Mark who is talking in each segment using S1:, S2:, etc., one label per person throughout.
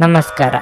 S1: ನಮಸ್ಕಾರ.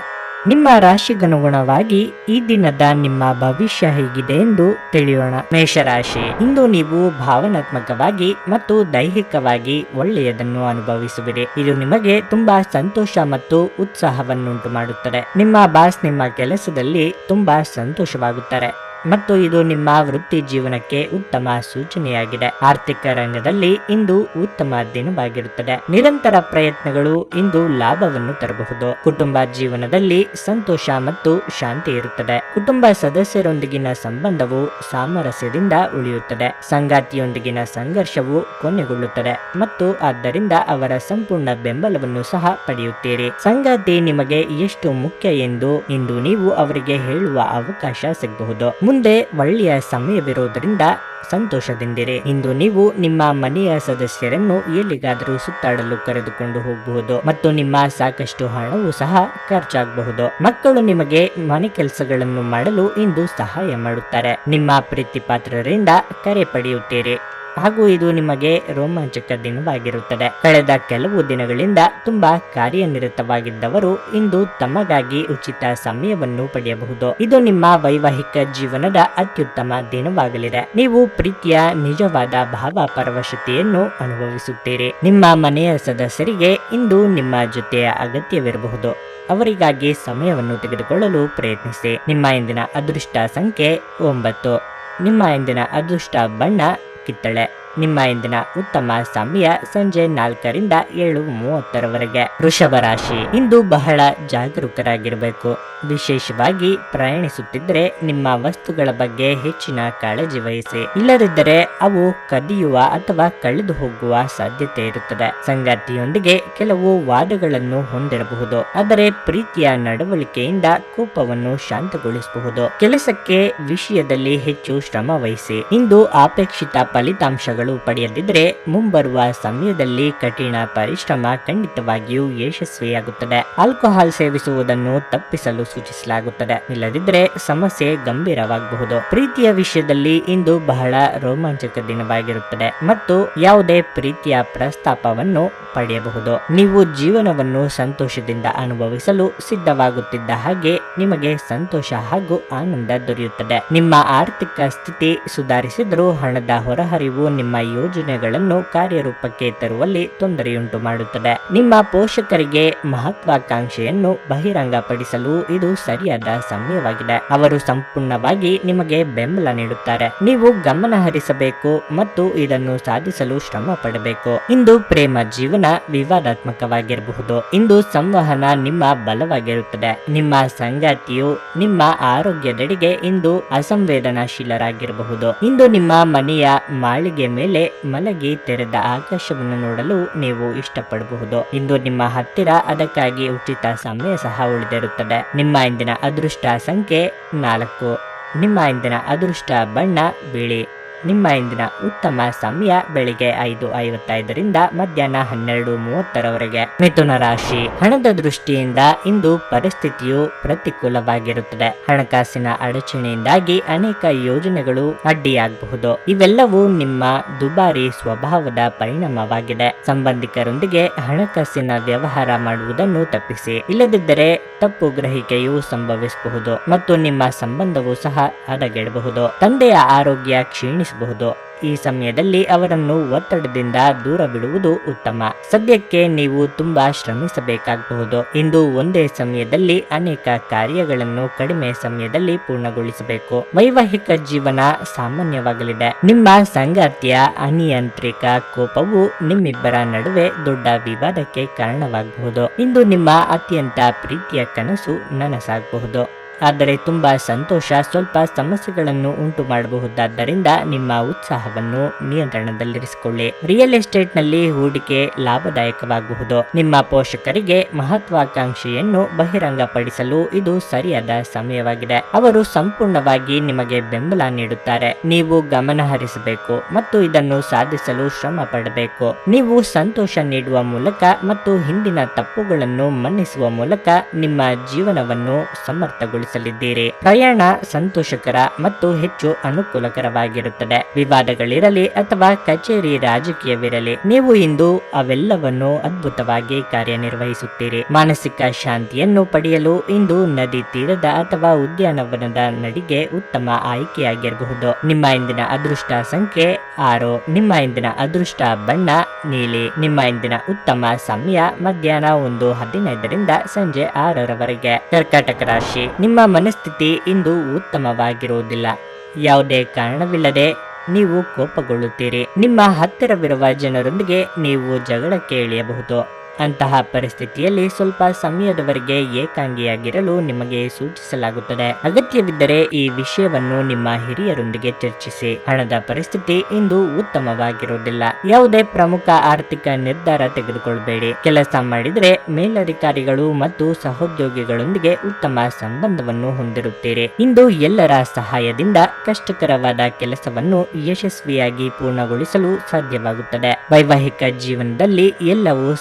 S1: ನಿಮ್ಮ ರಾಶಿಗನುಗುಣವಾಗಿ ಈ ದಿನದ ನಿಮ್ಮ ಭವಿಷ್ಯ ಹೇಗಿದೆ ಎಂದು ತಿಳಿಯೋಣ. ಮೇಷರಾಶಿ, ಇಂದು ನೀವು ಭಾವನಾತ್ಮಕವಾಗಿ ಮತ್ತು ದೈಹಿಕವಾಗಿ ಒಳ್ಳೆಯದನ್ನು ಅನುಭವಿಸುವಿರಿ. ಇದು ನಿಮಗೆ ತುಂಬಾ ಸಂತೋಷ ಮತ್ತು ಉತ್ಸಾಹವನ್ನುಂಟು ಮಾಡುತ್ತದೆ ನಿಮ್ಮ ಬಾಸ್ ನಿಮ್ಮ ಕೆಲಸದಲ್ಲಿ ತುಂಬಾ ಸಂತೋಷವಾಗುತ್ತಾರೆ. ಮತ್ತು ಇದು ನಿಮ್ಮ ವೃತ್ತಿ ಜೀವನಕ್ಕೆ ಉತ್ತಮ ಸೂಚನೆಯಾಗಿದೆ. ಆರ್ಥಿಕ ರಂಗದಲ್ಲಿ ಇಂದು ಉತ್ತಮ ದಿನವಾಗಿರುತ್ತದೆ. ನಿರಂತರ ಪ್ರಯತ್ನಗಳು ಇಂದು ಲಾಭವನ್ನು ತರಬಹುದು. ಕುಟುಂಬ ಜೀವನದಲ್ಲಿ ಸಂತೋಷ ಮತ್ತು ಶಾಂತಿ ಇರುತ್ತದೆ. ಕುಟುಂಬ ಸದಸ್ಯರೊಂದಿಗಿನ ಸಂಬಂಧವು ಸಾಮರಸ್ಯದಿಂದ ಉಳಿಯುತ್ತದೆ. ಸಂಗಾತಿಯೊಂದಿಗಿನ ಸಂಘರ್ಷವು ಕೊನೆಗೊಳ್ಳುತ್ತದೆ ಮತ್ತು ಆದ್ದರಿಂದ ಅವರ ಸಂಪೂರ್ಣ ಬೆಂಬಲವನ್ನು ಸಹ ಪಡೆಯುತ್ತೀರಿ. ಸಂಗಾತಿ ನಿಮಗೆ ಎಷ್ಟು ಮುಖ್ಯ ಎಂದು ಇಂದು ನೀವು ಅವರಿಗೆ ಹೇಳುವ ಅವಕಾಶ ಸಿಗಬಹುದು. ಮುಂದೆ ಒಳ್ಳೆಯ ಸಮಯವಿರುವುದರಿಂದ ಸಂತೋಷದಿಂದಿರಿ. ಇಂದು ನೀವು ನಿಮ್ಮ ಮನೆಯ ಸದಸ್ಯರನ್ನು ಎಲ್ಲಿಗಾದರೂ ಸುತ್ತಾಡಲು ಕರೆದುಕೊಂಡು ಹೋಗಬಹುದು ಮತ್ತು ನಿಮ್ಮ ಸಾಕಷ್ಟು ಹಣವು ಸಹ ಖರ್ಚಾಗಬಹುದು. ಮಕ್ಕಳು ನಿಮಗೆ ಮನೆ ಕೆಲಸಗಳನ್ನು ಮಾಡಲು ಇಂದು ಸಹಾಯ ಮಾಡುತ್ತಾರೆ. ನಿಮ್ಮ ಪ್ರೀತಿ ಪಾತ್ರರಿಂದ ಕರೆ ಪಡೆಯುತ್ತೀರಿ. ಹಾಗೂ ಇದು ನಿಮಗೆ ರೋಮಾಂಚಕ ದಿನವಾಗಿರುತ್ತದೆ. ಕಳೆದ ಕೆಲವು ದಿನಗಳಿಂದ ತುಂಬಾ ಕಾರ್ಯನಿರತವಾಗಿದ್ದವರು ಇಂದು ತಮಗಾಗಿ ಉಚಿತ ಸಮಯವನ್ನು ಪಡೆಯಬಹುದು. ಇದು ನಿಮ್ಮ ವೈವಾಹಿಕ ಜೀವನದ ಅತ್ಯುತ್ತಮ ದಿನವಾಗಲಿದೆ. ನೀವು ಪ್ರೀತಿಯ, ನಿಜವಾದ ಭಾವ ಪರವಶತೆಯನ್ನು ಅನುಭವಿಸುತ್ತೀರಿ. ನಿಮ್ಮ ಮನೆಯ ಸದಸ್ಯರಿಗೆ ಇಂದು ನಿಮ್ಮ ಜೊತೆಯ ಅಗತ್ಯವಿರಬಹುದು. ಅವರಿಗಾಗಿ ಸಮಯವನ್ನು ತೆಗೆದುಕೊಳ್ಳಲು ಪ್ರಯತ್ನಿಸಿ. ನಿಮ್ಮ ಇಂದಿನ ಅದೃಷ್ಟ ಸಂಖ್ಯೆ ಒಂಬತ್ತು. ನಿಮ್ಮ ಇಂದಿನ ಅದೃಷ್ಟ ಬಣ್ಣ ಕಿತ್ತಳೆ ನಿಮ್ಮ ಇಂದಿನ ಉತ್ತಮ ಸಮಯ ಸಂಜೆ ನಾಲ್ಕರಿಂದ ಏಳು ಮೂವತ್ತರವರೆಗೆ. ವೃಷಭ ರಾಶಿ, ಇಂದು ಬಹಳ ಜಾಗರೂಕರಾಗಿರಬೇಕು. ವಿಶೇಷವಾಗಿ ಪ್ರಯಾಣಿಸುತ್ತಿದ್ದರೆ ನಿಮ್ಮ ವಸ್ತುಗಳ ಬಗ್ಗೆ ಹೆಚ್ಚಿನ ಕಾಳಜಿ ವಹಿಸಿ. ಇಲ್ಲದಿದ್ದರೆ ಅವು ಕದಿಯುವ ಅಥವಾ ಕಳೆದು ಹೋಗುವ ಸಾಧ್ಯತೆ ಇರುತ್ತದೆ. ಸಂಗಾತಿಯೊಂದಿಗೆ ಕೆಲವು ವಾದಗಳನ್ನು ಹೊಂದಿರಬಹುದು. ಆದರೆ ಪ್ರೀತಿಯ ನಡವಳಿಕೆಯಿಂದ ಕೋಪವನ್ನು ಶಾಂತಗೊಳಿಸಬಹುದು. ಕೆಲಸಕ್ಕೆ ವಿಷಯದಲ್ಲಿ ಹೆಚ್ಚು ಶ್ರಮ ವಹಿಸಿ. ಇಂದು ಅಪೇಕ್ಷಿತ ಫಲಿತಾಂಶಗಳು ಪಡೆಯದಿದ್ದರೆ ಮುಂಬರುವ ಸಮಯದಲ್ಲಿ ಕಠಿಣ ಪರಿಶ್ರಮ ಖಂಡಿತವಾಗಿಯೂ ಯಶಸ್ವಿಯಾಗುತ್ತದೆ. ಆಲ್ಕೋಹಾಲ್ ಸೇವಿಸುವುದನ್ನು ತಪ್ಪಿಸಲು ಸೂಚಿಸಲಾಗುತ್ತದೆ. ಇಲ್ಲದಿದ್ದರೆ ಸಮಸ್ಯೆ ಗಂಭೀರವಾಗಬಹುದು. ಪ್ರೀತಿಯ ವಿಷಯದಲ್ಲಿ ಇಂದು ಬಹಳ ರೋಮಾಂಚಕ ದಿನವಾಗಿರುತ್ತದೆ ಮತ್ತು ಯಾವುದೇ ಪ್ರೀತಿಯ ಪ್ರಸ್ತಾಪವನ್ನು ಪಡೆಯಬಹುದು. ನೀವು ಜೀವನವನ್ನು ಸಂತೋಷದಿಂದ ಅನುಭವಿಸಲು ಸಿದ್ಧವಾಗುತ್ತಿದ್ದ ಹಾಗೆ ನಿಮಗೆ ಸಂತೋಷ ಹಾಗೂ ಆನಂದ ದೊರೆಯುತ್ತದೆ. ನಿಮ್ಮ ಆರ್ಥಿಕ ಸ್ಥಿತಿ ಸುಧಾರಿಸಿದರೂ ಹಣದ ಹೊರಹರಿವು ನಿಮ್ಮ ಯೋಜನೆಗಳನ್ನು ಕಾರ್ಯರೂಪಕ್ಕೆ ತರುವಲ್ಲಿ ತೊಂದರೆಯುಂಟು ಮಾಡುತ್ತದೆ. ನಿಮ್ಮ ಪೋಷಕರಿಗೆ ಮಹತ್ವಾಕಾಂಕ್ಷೆಯನ್ನು ಬಹಿರಂಗಪಡಿಸಲು ಇದು ಸರಿಯಾದ ಸಮಯವಾಗಿದೆ. ಅವರು ಸಂಪೂರ್ಣವಾಗಿ ನಿಮಗೆ ಬೆಂಬಲ ನೀಡುತ್ತಾರೆ. ನೀವು ಗಮನ ಹರಿಸಬೇಕು ಮತ್ತು ಇದನ್ನು ಸಾಧಿಸಲು ಶ್ರಮ ಪಡಬೇಕು. ಇಂದು ಪ್ರೇಮ ಜೀವನ ವಿವಾದಾತ್ಮಕವಾಗಿರಬಹುದು. ಇಂದು ಸಂವಹನ ನಿಮ್ಮ ಬಲವಾಗಿರುತ್ತದೆ. ನಿಮ್ಮ ಸಂಗಾತಿಯು ನಿಮ್ಮ ಆರೋಗ್ಯದೆಡೆಗೆ ಇಂದು ಅಸಂವೇದನಾಶೀಲರಾಗಿರಬಹುದು. ಇಂದು ನಿಮ್ಮ ಮನೆಯ ಮಾಳಿಗೆ ಮೇಲೆ ಮಲಗಿ ತೆರೆದ ಆಕಾಶವನ್ನು ನೋಡಲು ನೀವು ಇಷ್ಟಪಡಬಹುದು. ಇಂದು ನಿಮ್ಮ ಹತ್ತಿರ ಅದಕ್ಕಾಗಿ ಉಚಿತ ಸಮಯ ಸಹ ಉಳಿದಿರುತ್ತದೆ. ನಿಮ್ಮ ಇಂದಿನ ಅದೃಷ್ಟ ಸಂಖ್ಯೆ ನಾಲ್ಕು. ನಿಮ್ಮ ಇಂದಿನ ಅದೃಷ್ಟ ಬಣ್ಣ ಬಿಳಿ. ನಿಮ್ಮ ಇಂದಿನ ಉತ್ತಮ ಸಮಯ ಬೆಳಿಗ್ಗೆ ಐದು ಐವತ್ತೈದರಿಂದ ಮಧ್ಯಾಹ್ನ ಹನ್ನೆರಡು ಮೂವತ್ತರವರೆಗೆ. ಮಿಥುನ ರಾಶಿ, ಹಣದ ದೃಷ್ಟಿಯಿಂದ ಇಂದು ಪರಿಸ್ಥಿತಿಯು ಪ್ರತಿಕೂಲವಾಗಿರುತ್ತದೆ. ಹಣಕಾಸಿನ ಅಡಚಣೆಯಿಂದಾಗಿ ಅನೇಕ ಯೋಜನೆಗಳು ಅಡ್ಡಿಯಾಗಬಹುದು. ಇವೆಲ್ಲವೂ ನಿಮ್ಮ ದುಬಾರಿ ಸ್ವಭಾವದ ಪರಿಣಾಮವಾಗಿದೆ. ಸಂಬಂಧಿಕರೊಂದಿಗೆ ಹಣಕಾಸಿನ ವ್ಯವಹಾರ ಮಾಡುವುದನ್ನು ತಪ್ಪಿಸಿ, ಇಲ್ಲದಿದ್ದರೆ ತಪ್ಪು ಗ್ರಹಿಕೆಯು ಸಂಭವಿಸಬಹುದು ಮತ್ತು ನಿಮ್ಮ ಸಂಬಂಧವೂ ಸಹ ಹದಗೆಡಬಹುದು. ತಂದೆಯ ಆರೋಗ್ಯ ಕ್ಷೀಣಿಸಬಹುದು ಈ ಸಮಯದಲ್ಲಿ ಅವರನ್ನು ಒತ್ತಡದಿಂದ ದೂರವಿಡುವುದು ಉತ್ತಮ. ಸದ್ಯಕ್ಕೆ ನೀವು ತುಂಬಾ ಶ್ರಮಿಸಬೇಕಾಗಬಹುದು. ಇಂದು ಒಂದೇ ಸಮಯದಲ್ಲಿ ಅನೇಕ ಕಾರ್ಯಗಳನ್ನು ಕಡಿಮೆ ಸಮಯದಲ್ಲಿ ಪೂರ್ಣಗೊಳಿಸಬೇಕು. ವೈವಾಹಿಕ ಜೀವನ ಸಾಮಾನ್ಯವಾಗಲಿದೆ. ನಿಮ್ಮ ಸಂಗಾತಿಯ ಅನಿಯಂತ್ರಿಕ ಕೋಪವು ನಿಮ್ಮಿಬ್ಬರ ನಡುವೆ ದೊಡ್ಡ ವಿವಾದಕ್ಕೆ ಕಾರಣವಾಗಬಹುದು. ಇಂದು ನಿಮ್ಮ ಅತ್ಯಂತ ಪ್ರೀತಿಯ ಕನಸು ನನಸಾಗಬಹುದು. ಆದರೆ ತುಂಬಾ ಸಂತೋಷ, ಸ್ವಲ್ಪ ಸಮಸ್ಯೆಗಳನ್ನು ಉಂಟು ಮಾಡಬಹುದಾದ್ದರಿಂದ ನಿಮ್ಮ ಉತ್ಸಾಹವನ್ನು ನಿಯಂತ್ರಣದಲ್ಲಿರಿಸಿಕೊಳ್ಳಿ. ರಿಯಲ್ ಎಸ್ಟೇಟ್ನಲ್ಲಿ ಹೂಡಿಕೆ ಲಾಭದಾಯಕವಾಗಬಹುದು ನಿಮ್ಮ ಪೋಷಕರಿಗೆ ಮಹತ್ವಾಕಾಂಕ್ಷೆಯನ್ನು ಬಹಿರಂಗಪಡಿಸಲು ಇದು ಸರಿಯಾದ ಸಮಯವಾಗಿದೆ. ಅವರು ಸಂಪೂರ್ಣವಾಗಿ ನಿಮಗೆ ಬೆಂಬಲ ನೀಡುತ್ತಾರೆ. ನೀವು ಗಮನ ಹರಿಸಬೇಕು ಮತ್ತು ಇದನ್ನು ಸಾಧಿಸಲು ಶ್ರಮ ಪಡಬೇಕು. ನೀವು ಸಂತೋಷ ನೀಡುವ ಮೂಲಕ ಮತ್ತು ಹಿಂದಿನ ತಪ್ಪುಗಳನ್ನು ಮನ್ನಿಸುವ ಮೂಲಕ ನಿಮ್ಮ ಜೀವನವನ್ನು ಸಮರ್ಥಗೊಳಿಸ ಅನುಭವಿಸಲಿದ್ದೀರಿ ಪ್ರಯಾಣ ಸಂತೋಷಕರ ಮತ್ತು ಹೆಚ್ಚು ಅನುಕೂಲಕರವಾಗಿರುತ್ತದೆ. ವಿವಾದಗಳಿರಲಿ ಅಥವಾ ಕಚೇರಿ ರಾಜಕೀಯವಿರಲಿ, ನೀವು ಇಂದು ಅವೆಲ್ಲವನ್ನು ಅದ್ಭುತವಾಗಿ ಕಾರ್ಯನಿರ್ವಹಿಸುತ್ತೀರಿ. ಮಾನಸಿಕ ಶಾಂತಿಯನ್ನು ಪಡೆಯಲು ಇಂದು ನದಿ ತೀರದ ಅಥವಾ ಉದ್ಯಾನವನದ ನಡಿಗೆ ಉತ್ತಮ ಆಯ್ಕೆಯಾಗಿರಬಹುದು. ನಿಮ್ಮ ಇಂದಿನ ಅದೃಷ್ಟ ಸಂಖ್ಯೆ ಆರು. ನಿಮ್ಮ ಇಂದಿನ ಅದೃಷ್ಟ ಬಣ್ಣ ನೀಲಿ. ನಿಮ್ಮ ಇಂದಿನ ಉತ್ತಮ ಸಮಯ ಮಧ್ಯಾಹ್ನ ಒಂದು ಹದಿನೈದರಿಂದ ಸಂಜೆ ಆರರವರೆಗೆ. ಕರ್ಕಾಟಕ ರಾಶಿ. ನಿಮ್ಮ ಮನಸ್ಥಿತಿ ಇಂದು ಉತ್ತಮವಾಗಿರುವುದಿಲ್ಲ. ಯಾವುದೇ ಕಾರಣವಿಲ್ಲದೆ ನೀವು ಕೋಪಗೊಳ್ಳುತ್ತೀರಿ. ನಿಮ್ಮ ಹತ್ತಿರವಿರುವ ಜನರೊಂದಿಗೆ ನೀವು ಜಗಳಕ್ಕೆ ಇಳಿಯಬಹುದು ಅಂತಹ ಪರಿಸ್ಥಿತಿಯಲ್ಲಿ ಸ್ವಲ್ಪ ಸಮಯದವರೆಗೆ ಏಕಾಂಗಿಯಾಗಿರಲು ನಿಮಗೆ ಸೂಚಿಸಲಾಗುತ್ತದೆ. ಅಗತ್ಯವಿದ್ದರೆ ಈ ವಿಷಯವನ್ನು ನಿಮ್ಮ ಹಿರಿಯರೊಂದಿಗೆ ಚರ್ಚಿಸಿ. ಹಣದ ಪರಿಸ್ಥಿತಿ ಇಂದು ಉತ್ತಮವಾಗಿರುವುದಿಲ್ಲ. ಯಾವುದೇ ಪ್ರಮುಖ ಆರ್ಥಿಕ ನಿರ್ಧಾರ ತೆಗೆದುಕೊಳ್ಳಬೇಡಿ ಕೆಲಸ ಮಾಡಿದರೆ ಮೇಲಧಿಕಾರಿಗಳು ಮತ್ತು ಸಹೋದ್ಯೋಗಿಗಳೊಂದಿಗೆ ಉತ್ತಮ ಸಂಬಂಧವನ್ನು ಹೊಂದಿರುತ್ತೀರಿ. ಇಂದು ಎಲ್ಲರ ಸಹಾಯದಿಂದ ಕಷ್ಟಕರವಾದ ಕೆಲಸವನ್ನು ಯಶಸ್ವಿಯಾಗಿ ಪೂರ್ಣಗೊಳಿಸಲು ಸಾಧ್ಯವಾಗುತ್ತದೆ. ವೈವಾಹಿಕ ಜೀವನದಲ್ಲಿ ಎಲ್ಲವೂ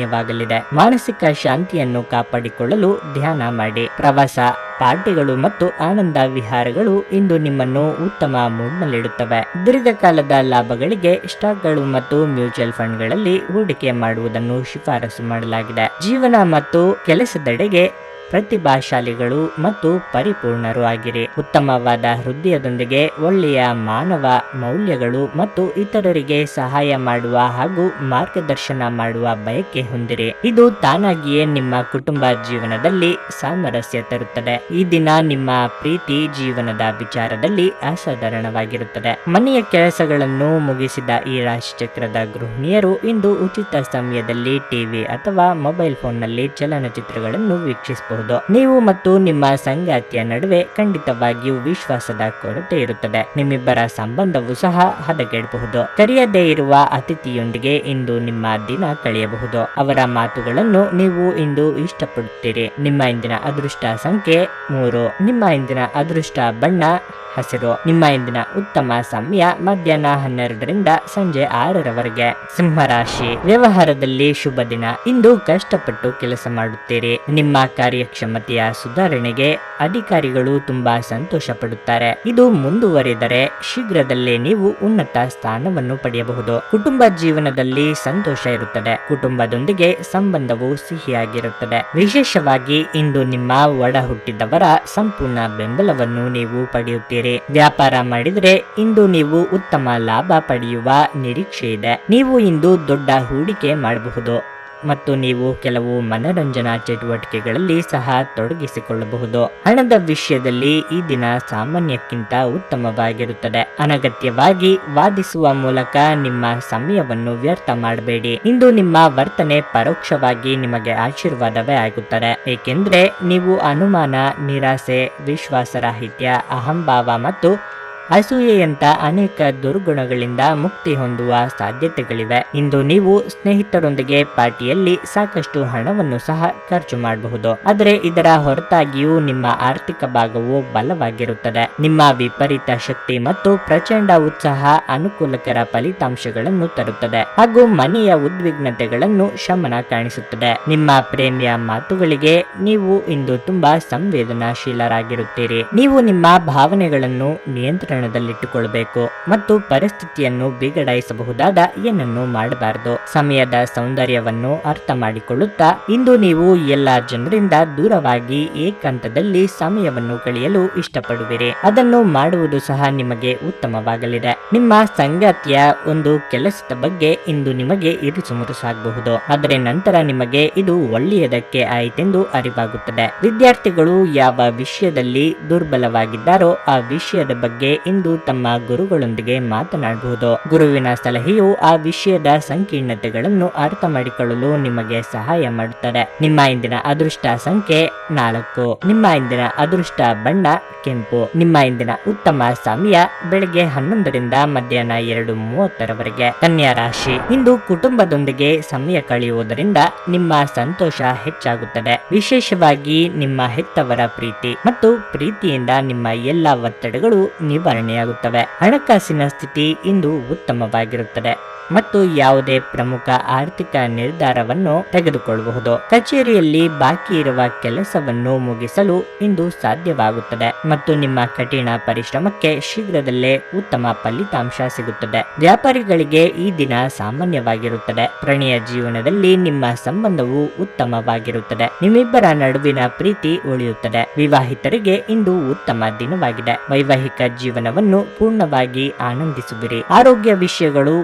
S1: ಸಾಮಾನ್ಯವಾಗಲಿದೆ. ಮಾನಸಿಕ ಶಾಂತಿಯನ್ನು ಕಾಪಾಡಿಕೊಳ್ಳಲು ಧ್ಯಾನ ಮಾಡಿ. ಪ್ರವಾಸ, ಪಾರ್ಟಿಗಳು ಮತ್ತು ಆನಂದ ವಿಹಾರಗಳು ಇಂದು ನಿಮ್ಮನ್ನು ಉತ್ತಮ ಮೂಡ್ನಲ್ಲಿಡುತ್ತವೆ. ದೀರ್ಘಕಾಲದ ಲಾಭಗಳಿಗೆ ಸ್ಟಾಕ್ಗಳು ಮತ್ತು ಮ್ಯೂಚುವಲ್ ಫಂಡ್ಗಳಲ್ಲಿ ಹೂಡಿಕೆ ಮಾಡುವುದನ್ನು ಶಿಫಾರಸು ಮಾಡಲಾಗಿದೆ. ಜೀವನ ಮತ್ತು ಕೆಲಸದೆಡೆಗೆ ಪ್ರತಿಭಾಶಾಲಿಗಳು ಮತ್ತು ಪರಿಪೂರ್ಣರು ಆಗಿರಿ. ಉತ್ತಮವಾದ ಹೃದಯದೊಂದಿಗೆ ಒಳ್ಳೆಯ ಮಾನವ ಮೌಲ್ಯಗಳು ಮತ್ತು ಇತರರಿಗೆ ಸಹಾಯ ಮಾಡುವ ಹಾಗೂ ಮಾರ್ಗದರ್ಶನ ಮಾಡುವ ಬಯಕೆ ಹೊಂದಿರಿ. ಇದು ತಾನಾಗಿಯೇ ನಿಮ್ಮ ಕುಟುಂಬ ಜೀವನದಲ್ಲಿ ಸಾಮರಸ್ಯ ತರುತ್ತದೆ. ಈ ದಿನ ನಿಮ್ಮ ಪ್ರೀತಿ ಜೀವನದ ವಿಚಾರದಲ್ಲಿ ಅಸಾಧಾರಣವಾಗಿರುತ್ತದೆ. ಮನೆಯ ಕೆಲಸಗಳನ್ನು ಮುಗಿಸಿದ ಈ ರಾಶಿಚಕ್ರದ ಗೃಹಿಣಿಯರು ಇಂದು ಉಚಿತ ಸಮಯದಲ್ಲಿ ಟಿವಿ ಅಥವಾ ಮೊಬೈಲ್ ಫೋನ್ನಲ್ಲಿ ಚಲನಚಿತ್ರಗಳನ್ನು ವೀಕ್ಷಿಸಬಹುದು. ನೀವು ಮತ್ತು ನಿಮ್ಮ ಸಂಗಾತಿಯ ನಡುವೆ ಖಂಡಿತವಾಗಿಯೂ ವಿಶ್ವಾಸದ ಕೊರತೆ ಇರುತ್ತದೆ. ನಿಮ್ಮಿಬ್ಬರ ಸಂಬಂಧವು ಸಹ ಹದಗೆಡಬಹುದು. ಕರೆಯದೇ ಇರುವ ಅತಿಥಿಯೊಂದಿಗೆ ಇಂದು ನಿಮ್ಮ ದಿನ ಕಳೆಯಬಹುದು. ಅವರ ಮಾತುಗಳನ್ನು ನೀವು ಇಂದು ಇಷ್ಟಪಡುತ್ತೀರಿ. ನಿಮ್ಮ ಇಂದಿನ ಅದೃಷ್ಟ ಸಂಖ್ಯೆ ಮೂರು. ನಿಮ್ಮ ಇಂದಿನ ಅದೃಷ್ಟ ಬಣ್ಣ ಹಸಿರು. ನಿಮ್ಮ ಇಂದಿನ ಉತ್ತಮ ಸಮಯ ಮಧ್ಯಾಹ್ನ ಹನ್ನೆರಡರಿಂದ ಸಂಜೆ ಆರರವರೆಗೆ. ಸಿಂಹರಾಶಿ. ವ್ಯವಹಾರದಲ್ಲಿ ಶುಭ ದಿನ. ಇಂದು ಕಷ್ಟಪಟ್ಟು ಕೆಲಸ ಮಾಡುತ್ತೀರಿ. ನಿಮ್ಮ ಕಾರ್ಯಕ್ಷಮತೆಯ ಸುಧಾರಣೆಗೆ ಅಧಿಕಾರಿಗಳು ತುಂಬಾ ಸಂತೋಷ ಪಡುತ್ತಾರೆ ಇದು ಮುಂದುವರಿದರೆ ಶೀಘ್ರದಲ್ಲೇ ನೀವು ಉನ್ನತ ಸ್ಥಾನವನ್ನು ಪಡೆಯಬಹುದು. ಕುಟುಂಬ ಜೀವನದಲ್ಲಿ ಸಂತೋಷ ಇರುತ್ತದೆ. ಕುಟುಂಬದೊಂದಿಗೆ ಸಂಬಂಧವು ಸಿಹಿಯಾಗಿರುತ್ತದೆ. ವಿಶೇಷವಾಗಿ ಇಂದು ನಿಮ್ಮ ಒಡ ಹುಟ್ಟಿದವರ ಸಂಪೂರ್ಣ ಬೆಂಬಲವನ್ನು ನೀವು ಪಡೆಯುತ್ತೀರಿ. ವ್ಯಾಪಾರ ಮಾಡಿದರೆ ಇಂದು ನೀವು ಉತ್ತಮ ಲಾಭ ಪಡೆಯುವ ನಿರೀಕ್ಷೆ ಇದೆ ನೀವು ಇಂದು ದೊಡ್ಡ ಹೂಡಿಕೆ ಮಾಡಬಹುದು. ಮತ್ತು ನೀವು ಕೆಲವು ಮನರಂಜನಾ ಚಟುವಟಿಕೆಗಳಲ್ಲಿ ಸಹ ತೊಡಗಿಸಿಕೊಳ್ಳಬಹುದು. ಹಣದ ವಿಷಯದಲ್ಲಿ ಈ ದಿನ ಸಾಮಾನ್ಯಕ್ಕಿಂತ ಉತ್ತಮವಾಗಿರುತ್ತದೆ. ಅನಗತ್ಯವಾಗಿ ವಾದಿಸುವ ಮೂಲಕ ನಿಮ್ಮ ಸಮಯವನ್ನು ವ್ಯರ್ಥ ಮಾಡಬೇಡಿ. ಇಂದು ನಿಮ್ಮ ವರ್ತನೆ ಪರೋಕ್ಷವಾಗಿ ನಿಮಗೆ ಆಶೀರ್ವಾದವೇ ಆಗುತ್ತದೆ. ಏಕೆಂದ್ರೆ ನೀವು ಅನುಮಾನ, ನಿರಾಸೆ, ವಿಶ್ವಾಸರಾಹಿತ್ಯ, ಅಹಂಭಾವ ಮತ್ತು ಅಸೂಯೆಯಂತ ಅನೇಕ ದುರ್ಗುಣಗಳಿಂದ ಮುಕ್ತಿ ಹೊಂದುವ ಸಾಧ್ಯತೆಗಳಿವೆ. ಇಂದು ನೀವು ಸ್ನೇಹಿತರೊಂದಿಗೆ ಪಾರ್ಟಿಯಲ್ಲಿ ಸಾಕಷ್ಟು ಹಣವನ್ನು ಸಹ ಖರ್ಚು ಮಾಡಬಹುದು. ಆದರೆ ಇದರ ಹೊರತಾಗಿಯೂ ನಿಮ್ಮ ಆರ್ಥಿಕ ಭಾಗವು ಬಲವಾಗಿರುತ್ತದೆ. ನಿಮ್ಮ ವಿಪರೀತ ಶಕ್ತಿ ಮತ್ತು ಪ್ರಚಂಡ ಉತ್ಸಾಹ ಅನುಕೂಲಕರ ಫಲಿತಾಂಶಗಳನ್ನು ತರುತ್ತದೆ. ಹಾಗೂ ಮನೆಯ ಉದ್ವಿಗ್ನತೆಗಳನ್ನು ಶಮನ ಕಾಣಿಸುತ್ತದೆ. ನಿಮ್ಮ ಪ್ರೇಮಿಯ ಮಾತುಗಳಿಗೆ ನೀವು ಇಂದು ತುಂಬಾ ಸಂವೇದನಾಶೀಲರಾಗಿರುತ್ತೀರಿ. ನೀವು ನಿಮ್ಮ ಭಾವನೆಗಳನ್ನು ನಿಯಂತ್ರಣದಲ್ಲಿಟ್ಟುಕೊಳ್ಳಬೇಕು ಮತ್ತು ಪರಿಸ್ಥಿತಿಯನ್ನು ಬಿಗಡಾಯಿಸಬಹುದಾದ ಏನನ್ನು ಮಾಡಬಾರದು. ಸಮಯದ ಸೌಂದರ್ಯವನ್ನು ಅರ್ಥ ಮಾಡಿಕೊಳ್ಳುತ್ತಾ ಇಂದು ನೀವು ಎಲ್ಲ ಜನರಿಂದ ದೂರವಾಗಿ ಏಕಾಂತದಲ್ಲಿ ಸಮಯವನ್ನು ಕಳೆಯಲು ಇಷ್ಟಪಡುವಿರಿ. ಅದನ್ನು ಮಾಡುವುದು ಸಹ ನಿಮಗೆ ಉತ್ತಮವಾಗಲಿದೆ. ನಿಮ್ಮ ಸಂಗಾತಿಯ ಒಂದು ಕೆಲಸದ ಬಗ್ಗೆ ಇಂದು ನಿಮಗೆ ಇರಿಸು ಮುರುಸಾಗಬಹುದು ಆದರೆ ನಂತರ ನಿಮಗೆ ಇದು ಒಳ್ಳೆಯದಕ್ಕೆ ಆಯಿತೆಂದು ಅರಿವಾಗುತ್ತದೆ. ವಿದ್ಯಾರ್ಥಿಗಳು ಯಾವ ವಿಷಯದಲ್ಲಿ ದುರ್ಬಲವಾಗಿದ್ದಾರೋ ಆ ವಿಷಯದ ಬಗ್ಗೆ ಇಂದು ತಮ್ಮ ಗುರುಗಳೊಂದಿಗೆ ಮಾತನಾಡಬಹುದು ಗುರುವಿನ ಸಲಹೆಯು ಆ ವಿಷಯದ ಸಂಕೀರ್ಣತೆಗಳನ್ನು ಅರ್ಥ ಮಾಡಿಕೊಳ್ಳಲು ನಿಮಗೆ ಸಹಾಯ ಮಾಡುತ್ತದೆ. ನಿಮ್ಮ ಇಂದಿನ ಅದೃಷ್ಟ ಸಂಖ್ಯೆ ನಾಲ್ಕು. ನಿಮ್ಮ ಇಂದಿನ ಅದೃಷ್ಟ ಬಣ್ಣ ಕೆಂಪು. ನಿಮ್ಮ ಇಂದಿನ ಉತ್ತಮ ಸಮಯ ಬೆಳಗ್ಗೆ ಹನ್ನೊಂದರಿಂದ ಮಧ್ಯಾಹ್ನ ಎರಡು ಮೂವತ್ತರವರೆಗೆ. ಕನ್ಯಾ ರಾಶಿ. ಇಂದು ಕುಟುಂಬದೊಂದಿಗೆ ಸಮಯ ಕಳೆಯುವುದರಿಂದ ನಿಮ್ಮ ಸಂತೋಷ ಹೆಚ್ಚಾಗುತ್ತದೆ. ವಿಶೇಷವಾಗಿ ನಿಮ್ಮ ಹೆತ್ತವರ ಪ್ರೀತಿ ಮತ್ತು ಪ್ರೀತಿಯಿಂದ ನಿಮ್ಮ ಎಲ್ಲಾ ಒತ್ತಡಗಳು ನಿವಾರಣೆಯಾಗುತ್ತವೆ ಹಣಕಾಸಿನ ಸ್ಥಿತಿ ಇಂದು ಉತ್ತಮವಾಗಿರುತ್ತದೆ. ಮತ್ತು ಯಾವುದೇ ಪ್ರಮುಖ ಆರ್ಥಿಕ ನಿರ್ಧಾರವನ್ನು ತೆಗೆದುಕೊಳ್ಳಬಹುದು. ಕಚೇರಿಯಲ್ಲಿ ಬಾಕಿ ಇರುವ ಕೆಲಸವನ್ನು ಮುಗಿಸಲು ಇಂದು ಸಾಧ್ಯವಾಗುತ್ತದೆ ಮತ್ತು ನಿಮ್ಮ ಕಠಿಣ ಪರಿಶ್ರಮಕ್ಕೆ ಶೀಘ್ರದಲ್ಲೇ ಉತ್ತಮ ಫಲಿತಾಂಶ ಸಿಗುತ್ತದೆ. ವ್ಯಾಪಾರಿಗಳಿಗೆ ಈ ದಿನ ಸಾಮಾನ್ಯವಾಗಿರುತ್ತದೆ. ಪ್ರಣಯ ಜೀವನದಲ್ಲಿ ನಿಮ್ಮ ಸಂಬಂಧವು ಉತ್ತಮವಾಗಿರುತ್ತದೆ. ನಿಮ್ಮಿಬ್ಬರ ನಡುವಿನ ಪ್ರೀತಿ ಉಳಿಯುತ್ತದೆ. ವಿವಾಹಿತರಿಗೆ ಇಂದು ಉತ್ತಮ ದಿನವಾಗಿದೆ. ವೈವಾಹಿಕ ಜೀವನವನ್ನು ಪೂರ್ಣವಾಗಿ ಆನಂದಿಸುವಿರಿ. ಆರೋಗ್ಯ ವಿಷಯಗಳು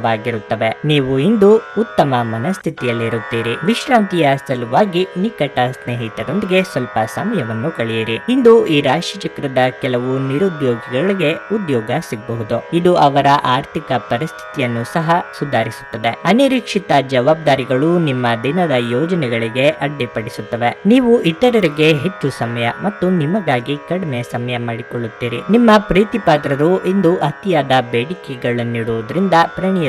S1: ಉತ್ತಮವಾಗಿರುತ್ತವೆ ನೀವು ಇಂದು ಉತ್ತಮ ಮನಸ್ಥಿತಿಯಲ್ಲಿರುತ್ತೀರಿ. ವಿಶ್ರಾಂತಿಯ ಸಲುವಾಗಿ ನಿಕಟ ಸ್ನೇಹಿತರೊಂದಿಗೆ ಸ್ವಲ್ಪ ಸಮಯವನ್ನು ಕಳೆಯಿರಿ. ಇಂದು ಈ ರಾಶಿ ಚಕ್ರದ ಕೆಲವು ನಿರುದ್ಯೋಗಿಗಳಿಗೆ ಉದ್ಯೋಗ ಸಿಗಬಹುದು. ಇದು ಅವರ ಆರ್ಥಿಕ ಪರಿಸ್ಥಿತಿಯನ್ನು ಸಹ ಸುಧಾರಿಸುತ್ತದೆ. ಅನಿರೀಕ್ಷಿತ ಜವಾಬ್ದಾರಿಗಳು ನಿಮ್ಮ ದಿನದ ಯೋಜನೆಗಳಿಗೆ ಅಡ್ಡಿಪಡಿಸುತ್ತವೆ. ನೀವು ಇತರರಿಗೆ ಹೆಚ್ಚು ಸಮಯ ಮತ್ತು ನಿಮಗಾಗಿ ಕಡಿಮೆ ಸಮಯ ಮಾಡಿಕೊಳ್ಳುತ್ತೀರಿ. ನಿಮ್ಮ ಪ್ರೀತಿಪಾತ್ರರು ಇಂದು ಅತಿಯಾದ ಬೇಡಿಕೆಗಳನ್ನಿಡುವುದರಿಂದ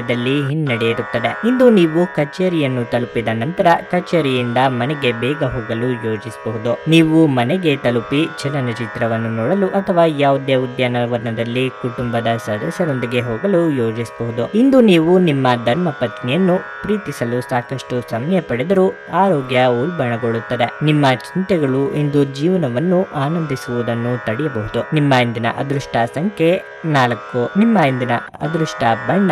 S1: ಪ್ರಣಯದಲ್ಲಿ ಹಿನ್ನಡೆ ಇರುತ್ತದೆ ಇಂದು ನೀವು ಕಚೇರಿಯನ್ನು ತಲುಪಿದ ನಂತರ ಕಚೇರಿಯಿಂದ ಮನೆಗೆ ಬೇಗ ಹೋಗಲು ಯೋಜಿಸಬಹುದು. ನೀವು ಮನೆಗೆ ತಲುಪಿ ಚಲನಚಿತ್ರವನ್ನು ನೋಡಲು ಅಥವಾ ಯಾವುದೇ ಉದ್ಯಾನವನದಲ್ಲಿ ಕುಟುಂಬದ ಸದಸ್ಯರೊಂದಿಗೆ ಹೋಗಲು ಯೋಜಿಸಬಹುದು. ಇಂದು ನೀವು ನಿಮ್ಮ ಧರ್ಮ ಪತ್ನಿಯನ್ನು ಪ್ರೀತಿಸಲು ಸಾಕಷ್ಟು ಸಮಯ ಪಡೆದರೂ ಆರೋಗ್ಯ ಉಲ್ಬಣಗೊಳ್ಳುತ್ತದೆ. ನಿಮ್ಮ ಚಿಂತೆಗಳು ಇಂದು ಜೀವನವನ್ನು ಆನಂದಿಸುವುದನ್ನು ತಡೆಯಬಹುದು. ನಿಮ್ಮ ಇಂದಿನ ಅದೃಷ್ಟ ಸಂಖ್ಯೆ ನಾಲ್ಕು. ನಿಮ್ಮ ಇಂದಿನ ಅದೃಷ್ಟ ಬಣ್ಣ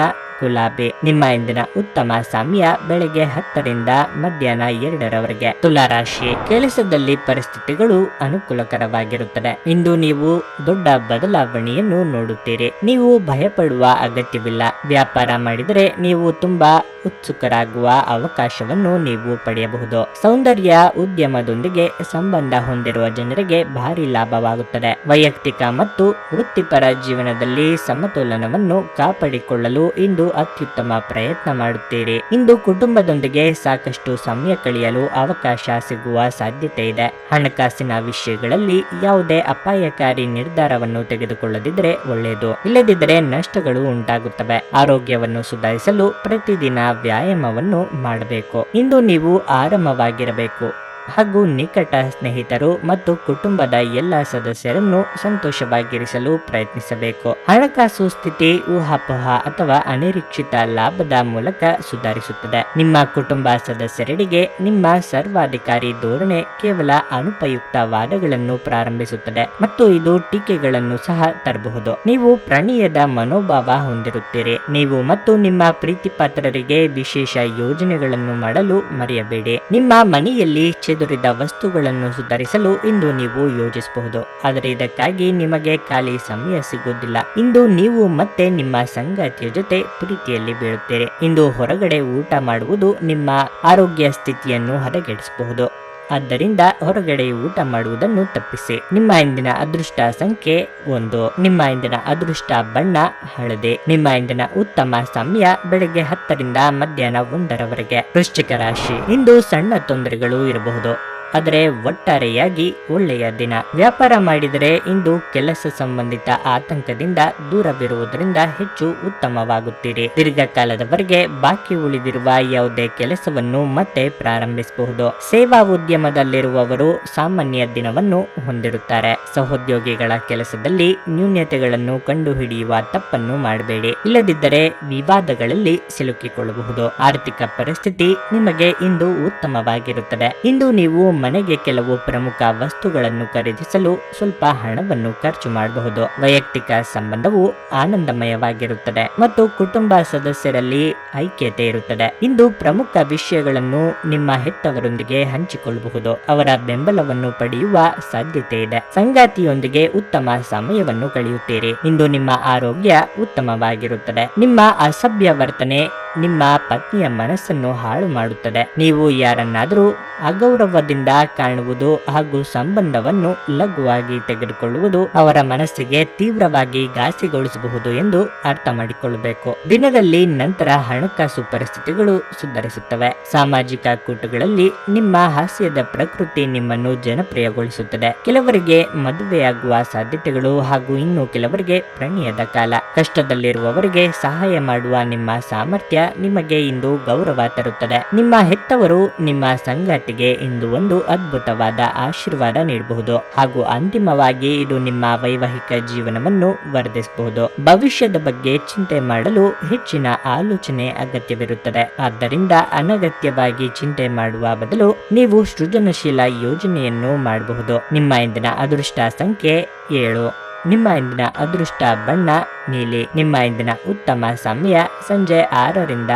S1: ಗುಲಾಬಿ ನಿಮ್ಮ ಇಂದಿನ ಉತ್ತಮ ಸಮಯ ಬೆಳಗ್ಗೆ ಹತ್ತರಿಂದ ಮಧ್ಯಾಹ್ನ ಎರಡರವರೆಗೆ. ತುಲಾರಾಶಿ ಕೆಲಸದಲ್ಲಿ ಪರಿಸ್ಥಿತಿಗಳು ಅನುಕೂಲಕರವಾಗಿರುತ್ತದೆ. ಇಂದು ನೀವು ದೊಡ್ಡ ಬದಲಾವಣೆಯನ್ನು ನೋಡುತ್ತೀರಿ. ನೀವು ಭಯಪಡುವ ಅಗತ್ಯವಿಲ್ಲ. ವ್ಯಾಪಾರ ಮಾಡಿದರೆ ನೀವು ತುಂಬಾ ಉತ್ಸುಕರಾಗುವ ಅವಕಾಶವನ್ನು ನೀವು ಪಡೆಯಬಹುದು. ಸೌಂದರ್ಯ ಉದ್ಯಮದೊಂದಿಗೆ ಸಂಬಂಧ ಹೊಂದಿರುವ ಜನರಿಗೆ ಭಾರಿ ಲಾಭವಾಗುತ್ತದೆ. ವೈಯಕ್ತಿಕ ಮತ್ತು ವೃತ್ತಿಪರ ಜೀವನದಲ್ಲಿ ಸಮತೋಲನವನ್ನು ಕಾಪಾಡಿಕೊಳ್ಳಲು ಇಂದು ಅತ್ಯುತ್ತಮ ಪ್ರಯತ್ನ ಮಾಡುತ್ತೀರಿ. ಇಂದು ಕುಟುಂಬದೊಂದಿಗೆ ಸಾಕಷ್ಟು ಸಮಯ ಕಳೆಯಲು ಅವಕಾಶ ಸಿಗುವ ಸಾಧ್ಯತೆ ಇದೆ. ಹಣಕಾಸಿನ ವಿಷಯಗಳಲ್ಲಿ ಯಾವುದೇ ಅಪಾಯಕಾರಿ ನಿರ್ಧಾರವನ್ನು ತೆಗೆದುಕೊಳ್ಳದಿದ್ದರೆ ಒಳ್ಳೆಯದು. ಇಲ್ಲದಿದ್ದರೆ ನಷ್ಟಗಳು ಉಂಟಾಗುತ್ತವೆ. ಆರೋಗ್ಯವನ್ನು ಸುಧಾರಿಸಲು ಪ್ರತಿದಿನ ವ್ಯಾಯಾಮವನ್ನು ಮಾಡಬೇಕು. ಇಂದು ನೀವು ಆರಾಮವಾಗಿರಬೇಕು. ಹಾಗೂ ನಿಕಟ ಸ್ನೇಹಿತರು ಮತ್ತು ಕುಟುಂಬದ ಎಲ್ಲ ಸದಸ್ಯರನ್ನು ಸಂತೋಷವಾಗಿರಿಸಲು ಪ್ರಯತ್ನಿಸಬೇಕು. ಹಣಕಾಸು ಸ್ಥಿತಿ ಊಹಾಪೋಹ ಅಥವಾ ಅನಿರೀಕ್ಷಿತ ಲಾಭದ ಮೂಲಕ ಸುಧಾರಿಸುತ್ತದೆ. ನಿಮ್ಮ ಕುಟುಂಬ ಸದಸ್ಯರಿಗೆ ನಿಮ್ಮ ಸರ್ವಾಧಿಕಾರಿ ಧೋರಣೆ ಕೇವಲ ಅನುಪಯುಕ್ತ ವಾದಗಳನ್ನು ಪ್ರಾರಂಭಿಸುತ್ತದೆ ಮತ್ತು ಇದು ಟೀಕೆಗಳನ್ನು ಸಹ ತರಬಹುದು. ನೀವು ಪ್ರಣಯದ ಮನೋಭಾವ ಹೊಂದಿರುತ್ತೀರಿ. ನೀವು ಮತ್ತು ನಿಮ್ಮ ಪ್ರೀತಿಪಾತ್ರರಿಗೆ ವಿಶೇಷ ಯೋಜನೆಗಳನ್ನು ಮಾಡಲು ಮರೆಯಬೇಡಿ. ನಿಮ್ಮ ಮನೆಯಲ್ಲಿ ಚೆದುರಿದ ವಸ್ತುಗಳನ್ನು ಸುಧಾರಿಸಲು ಇಂದು ನೀವು ಯೋಜಿಸಬಹುದು. ಆದರೆ ಇದಕ್ಕಾಗಿ ನಿಮಗೆ ಖಾಲಿ ಸಮಯ ಸಿಗುವುದಿಲ್ಲ. ಇಂದು ನೀವು ಮತ್ತೆ ನಿಮ್ಮ ಸಂಗಾತಿಯ ಜೊತೆ ಪ್ರೀತಿಯಲ್ಲಿ ಬೀಳುತ್ತೀರಿ. ಇಂದು ಹೊರಗಡೆ ಊಟ ಮಾಡುವುದು ನಿಮ್ಮ ಆರೋಗ್ಯ ಸ್ಥಿತಿಯನ್ನು ಹದಗೆಡಿಸಬಹುದು. ಆದ್ದರಿಂದ ಹೊರಗಡೆ ಊಟ ಮಾಡುವುದನ್ನು ತಪ್ಪಿಸಿ. ನಿಮ್ಮ ಇಂದಿನ ಅದೃಷ್ಟ ಸಂಖ್ಯೆ ಒಂದು. ನಿಮ್ಮ ಇಂದಿನ ಅದೃಷ್ಟ ಬಣ್ಣ ಹಳದಿ. ನಿಮ್ಮ ಇಂದಿನ ಉತ್ತಮ ಸಮಯ ಬೆಳಗ್ಗೆ ಹತ್ತರಿಂದ ಮಧ್ಯಾಹ್ನ ಒಂದರವರೆಗೆ. ವೃಶ್ಚಿಕ ರಾಶಿ. ಇಂದು ಸಣ್ಣ ತೊಂದರೆಗಳು ಇರಬಹುದು. ಆದರೆ ಒಟ್ಟಾರೆಯಾಗಿ ಒಳ್ಳೆಯ ದಿನ. ವ್ಯಾಪಾರ ಮಾಡಿದರೆ ಇಂದು ಕೆಲಸ ಸಂಬಂಧಿತ ಆತಂಕದಿಂದ ದೂರವಿರುವುದರಿಂದ ಹೆಚ್ಚು ಉತ್ತಮವಾಗುತ್ತೀರಿ. ದೀರ್ಘಕಾಲದವರೆಗೆ ಬಾಕಿ ಉಳಿದಿರುವ ಯಾವುದೇ ಕೆಲಸವನ್ನು ಮತ್ತೆ ಪ್ರಾರಂಭಿಸಬಹುದು. ಸೇವಾ ಉದ್ಯಮದಲ್ಲಿರುವವರು ಸಾಮಾನ್ಯ ದಿನವನ್ನು ಹೊಂದಿರುತ್ತಾರೆ. ಸಹೋದ್ಯೋಗಿಗಳ ಕೆಲಸದಲ್ಲಿ ನ್ಯೂನ್ಯತೆಗಳನ್ನು ಕಂಡುಹಿಡಿಯುವ ತಪ್ಪನ್ನು ಮಾಡಬೇಡಿ. ಇಲ್ಲದಿದ್ದರೆ ವಿವಾದಗಳಲ್ಲಿ ಸಿಲುಕಿಕೊಳ್ಳಬಹುದು. ಆರ್ಥಿಕ ಪರಿಸ್ಥಿತಿ ನಿಮಗೆ ಇಂದು ಉತ್ತಮವಾಗಿರುತ್ತದೆ. ಇಂದು ನೀವು ಮನೆಗೆ ಕೆಲವು ಪ್ರಮುಖ ವಸ್ತುಗಳನ್ನು ಖರೀದಿಸಲು ಸ್ವಲ್ಪ ಹಣವನ್ನು ಖರ್ಚು ಮಾಡಬಹುದು. ವೈಯಕ್ತಿಕ ಸಂಬಂಧವು ಆನಂದಮಯವಾಗಿರುತ್ತದೆ ಮತ್ತು ಕುಟುಂಬ ಸದಸ್ಯರಲ್ಲಿ ಐಕ್ಯತೆ ಇರುತ್ತದೆ. ಇಂದು ಪ್ರಮುಖ ವಿಷಯಗಳನ್ನು ನಿಮ್ಮ ಹೆತ್ತವರೊಂದಿಗೆ ಹಂಚಿಕೊಳ್ಳಬಹುದು. ಅವರ ಬೆಂಬಲವನ್ನು ಪಡೆಯುವ ಸಾಧ್ಯತೆ ಇದೆ. ಸಂಗಾತಿಯೊಂದಿಗೆ ಉತ್ತಮ ಸಮಯವನ್ನು ಕಳೆಯುತ್ತೀರಿ. ಇಂದು ನಿಮ್ಮ ಆರೋಗ್ಯ ಉತ್ತಮವಾಗಿರುತ್ತದೆ. ನಿಮ್ಮ ಅಸಭ್ಯ ವರ್ತನೆ ನಿಮ್ಮ ಪತ್ನಿಯ ಮನಸ್ಸನ್ನು ಹಾಳು ಮಾಡುತ್ತದೆ ನೀವು ಯಾರನ್ನಾದರೂ ಅಗೌರವದಿಂದ ಕಾಣುವುದು ಹಾಗೂ ಸಂಬಂಧವನ್ನು ಲಘುವಾಗಿ ತೆಗೆದುಕೊಳ್ಳುವುದು ಅವರ ಮನಸ್ಸಿಗೆ ತೀವ್ರವಾಗಿ ಘಾಸಿಗೊಳಿಸಬಹುದು ಎಂದು ಅರ್ಥ ಮಾಡಿಕೊಳ್ಳಬೇಕು. ದಿನದಲ್ಲಿ ನಂತರ ಹಣಕಾಸು ಪರಿಸ್ಥಿತಿಗಳು ಸುಧಾರಿಸುತ್ತವೆ. ಸಾಮಾಜಿಕ ಕೂಟಗಳಲ್ಲಿ ನಿಮ್ಮ ಹಾಸ್ಯದ ಪ್ರಕೃತಿ ನಿಮ್ಮನ್ನು ಜನಪ್ರಿಯಗೊಳಿಸುತ್ತದೆ. ಕೆಲವರಿಗೆ ಮದುವೆಯಾಗುವ ಸಾಧ್ಯತೆಗಳು ಹಾಗೂ ಇನ್ನು ಕೆಲವರಿಗೆ ಪ್ರಣಯದ ಕಾಲ. ಕಷ್ಟದಲ್ಲಿರುವವರಿಗೆ ಸಹಾಯ ಮಾಡುವ ನಿಮ್ಮ ಸಾಮರ್ಥ್ಯ ನಿಮಗೆ ಇಂದು ಗೌರವ ತರುತ್ತದೆ. ನಿಮ್ಮ ಹೆತ್ತವರು ನಿಮ್ಮ ಸಂಗಾತಿಗೆ ಇಂದು ಒಂದು ಅದ್ಭುತವಾದ ಆಶೀರ್ವಾದ ನೀಡಬಹುದು ಹಾಗೂ ಅಂತಿಮವಾಗಿ ಇದು ನಿಮ್ಮ ವೈವಾಹಿಕ ಜೀವನವನ್ನು ವರ್ಧಿಸಬಹುದು. ಭವಿಷ್ಯದ ಬಗ್ಗೆ ಚಿಂತೆ ಮಾಡಲು ಹೆಚ್ಚಿನ ಆಲೋಚನೆ ಅಗತ್ಯವಿರುತ್ತದೆ. ಆದ್ದರಿಂದ ಅನಗತ್ಯವಾಗಿ ಚಿಂತೆ ಮಾಡುವ ಬದಲು ನೀವು ಸೃಜನಶೀಲ ಯೋಜನೆಯನ್ನು ಮಾಡಬಹುದು. ನಿಮ್ಮ ಇಂದಿನ ಅದೃಷ್ಟ ಸಂಖ್ಯೆ ಏಳು. ನಿಮ್ಮ ಇಂದಿನ ಅದೃಷ್ಟ ಬಣ್ಣ ನೀಲಿ. ನಿಮ್ಮ ಇಂದಿನ ಉತ್ತಮ ಸಮಯ ಸಂಜೆ ಆರರಿಂದ